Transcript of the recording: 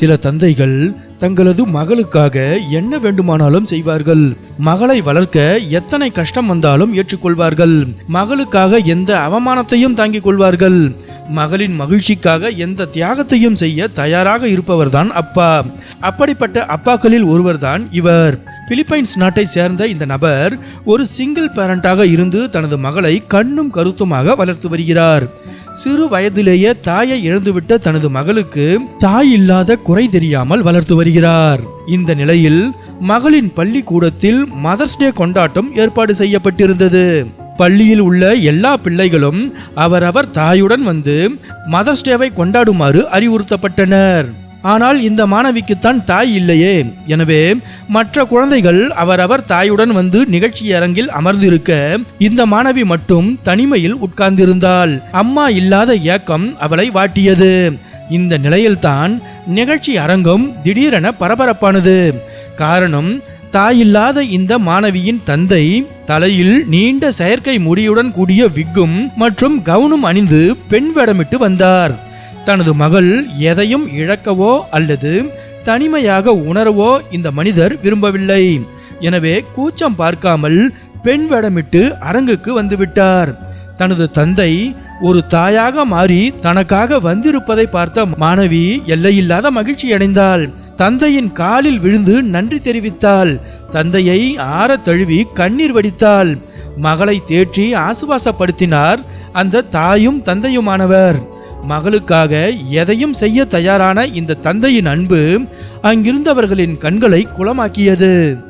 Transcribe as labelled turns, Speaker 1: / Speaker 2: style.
Speaker 1: சில தந்தைகள் தங்களது மகளுக்காக என்ன வேண்டுமானாலும் செய்வார்கள். மகளை வளர்க்க எத்தனை கஷ்டம் வந்தாலும் ஏற்றுக்கொள்வார்கள். மகளுக்காக எந்த அவமானத்தையும் தாங்கிக் கொள்வார்கள். மகளின் மகிழ்ச்சிக்காக எந்த தியாகத்தையும் செய்ய தயாராக இருப்பவர்தான் அப்பா. அப்படிப்பட்ட அப்பாக்களில் ஒருவர்தான் இவர். பிலிப்பைன்ஸ் நாட்டை சேர்ந்த இந்த நபர் ஒரு சிங்கிள் பேரண்டாக இருந்து தனது மகளை கண்ணும் கருத்துமாக வளர்த்து வருகிறார். சிறு வயதிலேயே தாயை இழந்துவிட்ட தனது மகளுக்கு தாய் இல்லாத குறை தெரியாமல் வளர்த்து வருகிறார். இந்த நிலையில் மகளின் பள்ளிக்கூடத்தில் மதர்ஸ் டே கொண்டாட்டம் ஏற்பாடு செய்யப்பட்டிருந்தது. பள்ளியில் உள்ள எல்லா பிள்ளைகளும் அவரவர் தாயுடன் வந்து மதர்ஸ் டேவை கொண்டாடுமாறு அறிவுறுத்தப்பட்டனர். ஆனால் இந்த மாணவிக்குத்தான் தாய் இல்லையே. எனவே மற்ற குழந்தைகள் அவரவர் தாயுடன் வந்து நிகழ்ச்சி அரங்கில் அமர்ந்திருக்க இந்த மாணவி மட்டும் தனிமையில் உட்கார்ந்திருந்தாள். அம்மா இல்லாத ஏக்கம் அவளை வாட்டியது. இந்த நிலையில்தான் நிகழ்ச்சி அரங்கம் திடீரென பரபரப்பானது. காரணம் தாயில்லாத இந்த மாணவியின் தந்தை தலையில் நீண்ட செயற்கை முடியுடன் கூடிய விக்கும் மற்றும் கவுனும் அணிந்து பெண் வேடமிட்டு வந்தார். தனது மகள் எதையும் இழக்கவோ அல்லது தனிமையாக உணரவோ இந்த மனிதர் விரும்பவில்லை. எனவே கூச்சம் பார்க்காமல் பெண் வேடமிட்டு அரங்குக்கு வந்துவிட்டார். தனது தந்தை ஒரு தாயாக மாறி தனக்காக வந்திருப்பதை பார்த்த மாணவி எல்லையில்லாத மகிழ்ச்சி அடைந்தாள். தந்தையின் காலில் விழுந்து நன்றி தெரிவித்தாள். தந்தையை ஆற தழுவி கண்ணீர் வடித்தாள். மகளை தேற்றி ஆசுவாசப்படுத்தினார். அந்த தாயும் தந்தையுமானவர். மகளுக்காக எதையும் செய்ய தயாரான இந்த தந்தையின் அன்பு அங்கிருந்தவர்களின் கண்களை குளமாக்கியது.